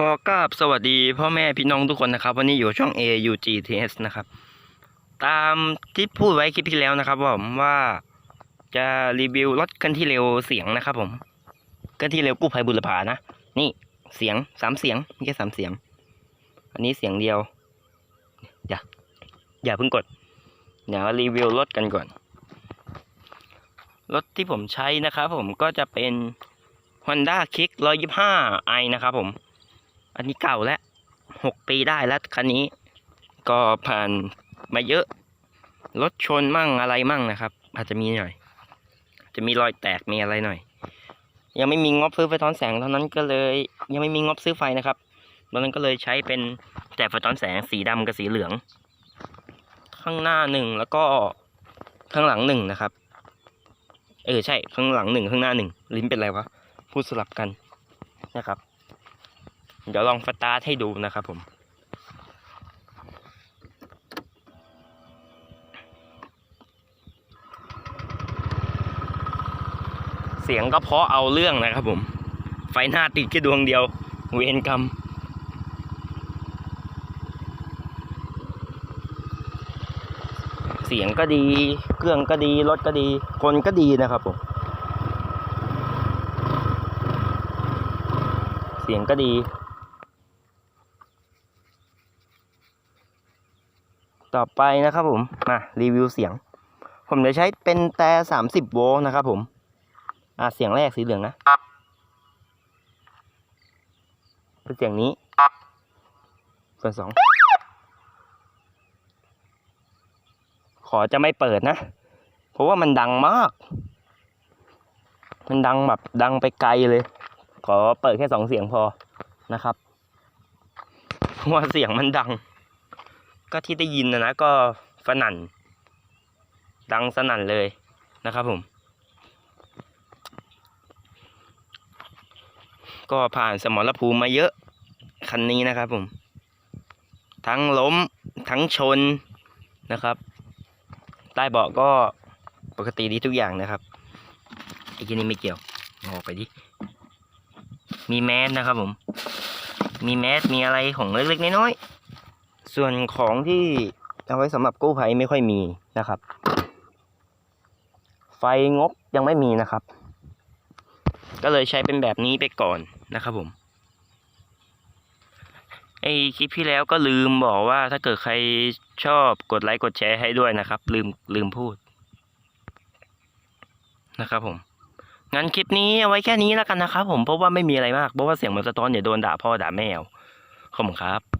ขอกราบสวัสดีพ่อแม่พี่น้องทุกคนนะครับ วันนี้อยู่ช่อง AUGTS นะครับ ตามที่พูดไว้คลิปที่แล้วนะครับผมว่าจะรีวิวรถเคลื่อนที่เร็วเสียงนะครับ ผมเคลื่อนที่เร็วกู้ภัยบุรพานะนี่เสียงสามเสียงไม่ใช่สามเสียง อันนี้เสียงเดียว อย่าอย่าเพิ่งกดเดี๋ยวรีวิวรถกันก่อนรถที่ผมใช้นะครับผมก็จะเป็น Honda Kick 125 i นะครับผม อันนี้เก่าแล้วหกปีได้แล้วคันนี้ ก็ผ่านมาเยอะ รถชนมั่งอะไรมั่งนะครับ อาจจะมีหน่อย จะมีรอยแตกมีอะไรหน่อย ยังไม่มีงบซื้อไฟท้อนแสงเท่านั้นก็เลย ยังไม่มีงบซื้อไฟนะครับตอนนั้นก็เลยใช้เป็นแต่ไฟท้อนแสงสีดำกับสีเหลือง ข้างหน้าหนึ่งแล้วก็ข้างหลังหนึ่งนะครับ เออใช่ข้างหลังหนึ่งข้างหน้าหนึ่งลิ้นเป็นไรวะพูดสลับกันนะครับ เดี๋ยวลองสตาร์ทให้ดูนะครับผม เสียงก็เพราะเอาเรื่องนะครับผม ไฟหน้าติดแค่ดวงเดียว เวรกรรมเสียงก็ดี เครื่องก็ดี รถก็ดี คนก็ดีนะครับผม เสียงก็ดี ต่อไปนะครับผมมารีวิวเสียง ผมจะใช้เป็นแต่สามสิบโวลต์นะครับผมอะเสียงแรกสีเหลืองนะเป็นเสียงนี้ ส่วนสองขอจะไม่เปิดนะ เพราะว่ามันดังมาก มันดังแบบดังไปไกลเลย ขอเปิดแค่สองเสียงพอนะครับเพราะว่าเสียงมันดัง ก็ที่ได้ยินนะนะก็สนั่น ดังสนั่นเลยนะครับผม ก็ผ่านสมรภูมิมาเยอะคันนี้นะครับผม ทั้งล้มทั้งชนนะครับใต้เบาะก็ปกติดีทุกอย่างนะครับไอ้ที่นี่ไม่เกี่ยวเอาออกไปดิ มีแมสนะครับผม มีแมสมีอะไรของเล็กๆน้อยๆ ส่วนของที่เอาไว้สำหรับกู้ภัยไม่ค่อยมีนะครับ ไฟงบยังไม่มีนะครับ ก็เลยใช้เป็นแบบนี้ไปก่อนนะครับผมไอคลิปที่แล้วก็ลืมบอกว่าถ้าเกิดใครชอบกดไลค์กดแชร์ให้ด้วยนะครับ ลืมลืมพูดนะครับผมงั้นคลิปนี้เอาไว้แค่นี้แล้วกันนะครับผมเพราะว่าไม่มีอะไรมากเพราะว่าเสียงมันสะท้อนอย่าโดนด่าพ่อด่าแม่เอาขอบคุณครับ